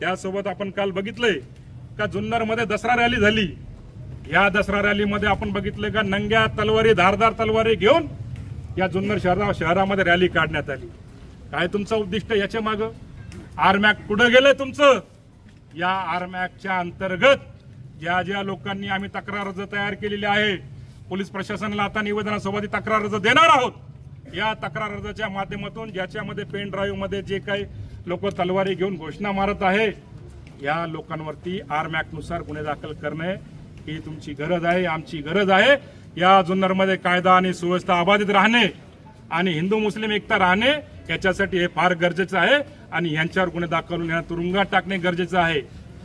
त्यासोबत आपण काल बघितलंय का जुन्नरमध्ये दसरा रॅली झाली. या दसरा रॅलीमध्ये आपण बघितलं का नंग्या तलवारी धारदार तलवारी घेऊन या जुन्नर शहरा शहरामध्ये रॅली काढण्यात आली. काय तुमचं उद्दिष्ट याच्या मागं? आरमॅक कुठं गेलंय तुमचं? या आरमॅकच्या अंतर्गत ज्या ज्या लोकांनी आम्ही तक्रार अर्ज तयार केलेली आहे पोलीस प्रशासनाला आता निवेदनासोबत तक्रार अर्ज देणार आहोत. या तक्रार अर्जाच्या माध्यमातून ज्याच्यामध्ये पेन ड्राईव्हमध्ये जे काही लोक तलवारी घेऊन घोषणा मारत आहे. या लोकांवरती आर्मनुसार गुन्हे दाखल करणे ही तुमची गरज आहे आमची गरज आहे. या जुन्नरमध्ये कायदा आणि सुव्यवस्था अबाधित राहणे आणि हिंदू मुस्लिम एकता राहणे याच्यासाठी हे फार गरजेचं आहे आणि यांच्यावर गुन्हे दाखल होऊन यांना तुरुंगात टाकणे गरजेचं आहे.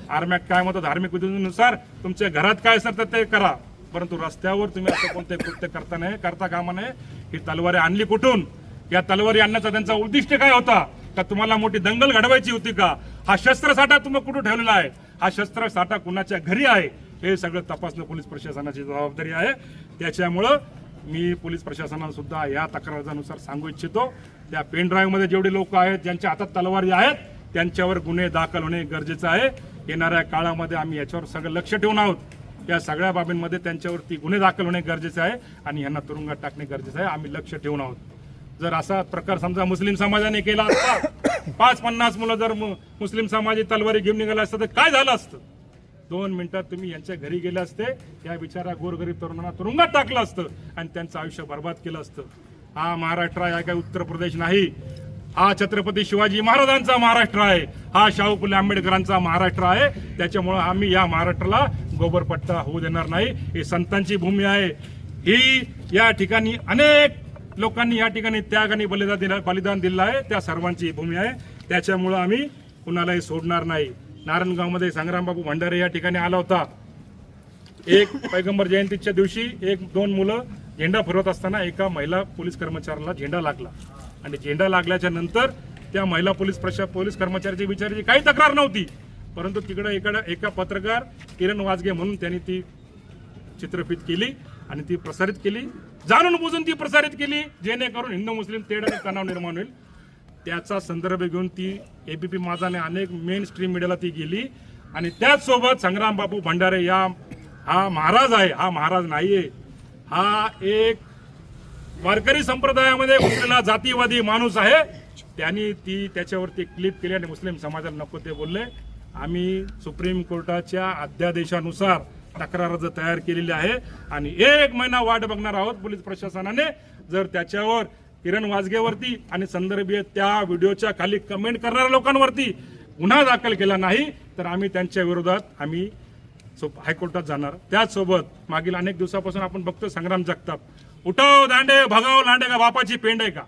आरमॅक काय म्हणतो धार्मिक विधीनुसार तुमच्या घरात काय असेल तर ते करा. परंतु रस्त्यावर तुम्ही असं कोणते कृत्य करता नाही करता कामा नये. ही तलवारी आणली कुठून? या तलवारी आणण्याचा त्यांचा उद्दिष्ट काय होता? का तुम्हाला मोठी दंगल घडवायची होती का? हा शस्त्रसाठा तुम्ही कुठं ठेवलेला आहे? हा शस्त्रसाठा कुणाच्या घरी आहे? हे सगळं तपासणं पोलीस प्रशासनाची जबाबदारी आहे. त्याच्यामुळं मी पोलीस प्रशासनाला सुद्धा या तक्रारानुसार सांगू इच्छितो. त्या पेन ड्राईव्हमध्ये जेवढे लोक आहेत ज्यांच्या हातात तलवारी आहेत त्यांच्यावर गुन्हे दाखल होणे गरजेचं आहे. येणाऱ्या काळामध्ये आम्ही याच्यावर सगळं लक्ष ठेवून आहोत. या सगळ्या बाबींमध्ये त्यांच्यावरती गुन्हे दाखल होणे गरजेचे आहे आणि यांना तुरुंगात टाकणे गरजेचं आहे. आम्ही लक्ष ठेवून आहोत. जर असा प्रकार समजा मुस्लिम समाजाने केला असता पाच पन्नास मुलं जर मुस्लिम समाजी तलवारी घेऊन निघाला असतं तर काय झालं असतं? दोन मिनिटात तुम्ही यांच्या घरी गेले असते या बिचारा गोरगरीब तरुणांना तुरुंगात टाकलं असतं आणि त्यांचं आयुष्य बर्बाद केलं असतं. हा महाराष्ट्र आहे काय उत्तर प्रदेश नाही. हा छत्रपती शिवाजी महाराजांचा महाराष्ट्र आहे. हा शाहू फुले आंबेडकरांचा महाराष्ट्र आहे. त्याच्यामुळं आम्ही या महाराष्ट्राला गोबरपट्टा होऊ देणार नाही. ही संतांची भूमी आहे. ही या ठिकाणी अनेक लोकांनी या ठिकाणी त्याग आणि बलिदान दिला बलिदान दिलं आहे. त्या सर्वांची भूमी आहे. त्याच्यामुळं आम्ही कुणालाही सोडणार नाही. नारायणगावमध्ये संग्रामबाबू भंडारे या ठिकाणी आला होता. एक पैगंबर जयंतीच्या दिवशी एक दोन मुलं झेंडा फिरवत असताना एका महिला पोलीस कर्मचाऱ्याला झेंडा लागला. आणि झेंडा लागल्याच्या नंतर त्या महिला पोलीस प्रशा पोलीस कर्मचाऱ्याची विचाराची काही तक्रार नव्हती. परंतु तिकडं इकडं एका पत्रकार किरण वाजगे म्हणून त्यांनी ती चित्रफित केली. आणि ती प्रसारित केली. जाणून बुजून ती प्रसारित केली. जेणेकरून हिंदू मुस्लिम तेढ आणि तणाव निर्माण होईल. त्याचा संदर्भ घेऊन ती ए बी पी माझाने अनेक मेन स्ट्रीम मीडियाला ती गेली. आणि त्याचसोबत संग्राम बापू भंडारे या हा महाराज आहे हा महाराज नाहीये. हा एक वारकरी संप्रदायामध्ये घुसलेला जातीवादी माणूस आहे त्यांनी ती त्याच्यावरती क्लिप केली आणि मुस्लिम समाजाला नको ते बोलले. आम्ही सुप्रीम कोर्टाच्या अध्यादेशानुसार तक्रार अर्ज तयार केलेली आहे आणि एक महिना वाट बघणार आहोत पोलीस प्रशासनाने जर त्याच्यावर किरण वाजगेवरती आणि संदर्भीय त्या व्हिडिओच्या खाली कमेंट करणाऱ्या लोकांवरती गुन्हा दाखल केला नाही तर आम्ही त्यांच्या विरोधात आम्ही हायकोर्टात जाणार. त्याचसोबत मागील अनेक दिवसापासून आपण बघतो संग्राम जगताप. उठव दांडे भगाव लांडे का बापाची पेंड आहे का?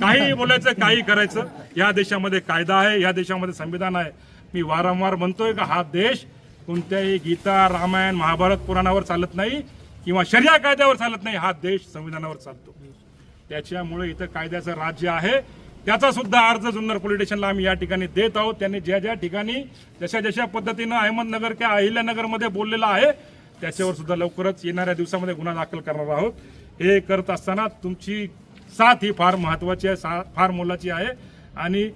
काही बोलायचं काही करायचं. या देशामध्ये कायदा आहे या देशामध्ये संविधान आहे. मी वारंवार म्हणतोय का हा देश कोणत्याही गीता रामायण महाभारत पुराणावर चालत नाही किंवा शर्या कायद्यावर चालत नाही हा देश संविधानावर चालतो. त्याच्यामुळे इथं कायद्याचं राज्य आहे. त्याचा सुद्धा अर्ज जुन्नर पोलीस स्टेशनला आम्ही या ठिकाणी देत आहोत. त्यांनी ज्या ज्या ठिकाणी जशा जशा पद्धतीनं अहमदनगर किंवा अहिल्यानगरमध्ये बोललेलं आहे त्याच्यावर सुद्धा लवकरच येणाऱ्या दिवसामध्ये गुन्हा दाखल करणार आहोत. हे करत असताना तुमची साथ ही फार महत्वाची आहे सा- फार मोलाची आहे. आणि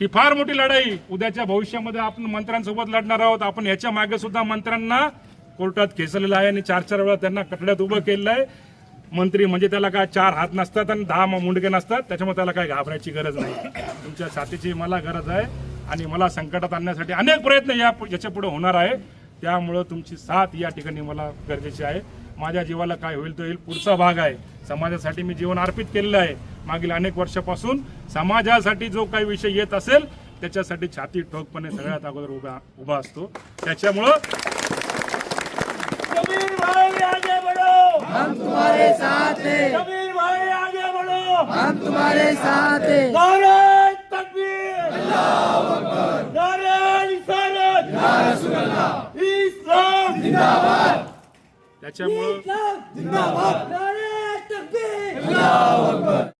ही फार मोठी लढाई. उद्याच्या भविष्यामध्ये आपण मंत्र्यांसोबत लढणार आहोत. आपण याच्या मागे सुद्धा मंत्र्यांना कोर्टात खेचलेलं आहे आणि चार चार वेळा त्यांना कटड्यात उभं केलेलं आहे. मंत्री म्हणजे त्याला काय चार हात नसतात आणि दहा मुंडके नसतात. त्याच्यामुळे त्याला काय घाबरायची गरज नाही. तुमच्या साथीची मला गरज आहे आणि मला संकटात आणण्यासाठी अनेक प्रयत्न या याच्यापुढे होणार आहे. त्यामुळं तुमची साथ या ठिकाणी मला गरजेची आहे. माझ्या जीवाला काय होईल तो होईल पुढचा भाग आहे. समाजासाठी मी जीवन अर्पित केलेलं आहे. मागील अनेक वर्षापासून समाजासाठी जो काही विषय येत असेल त्याच्यासाठी छाती ठोकपणे सगळ्यात अगोदर उभा उभा असतो. त्याच्यामुळं कबीर भाई आगे बढ़ो! हम तुम्हारे साथ हैं। कबीर भाई आगे बढ़ो! हम तुम्हारे साथ हैं। नारे तकबीर! नारे रिसालत इस्लाम त्याच्यामुळं जिंदाबाद! नारे तकबीर!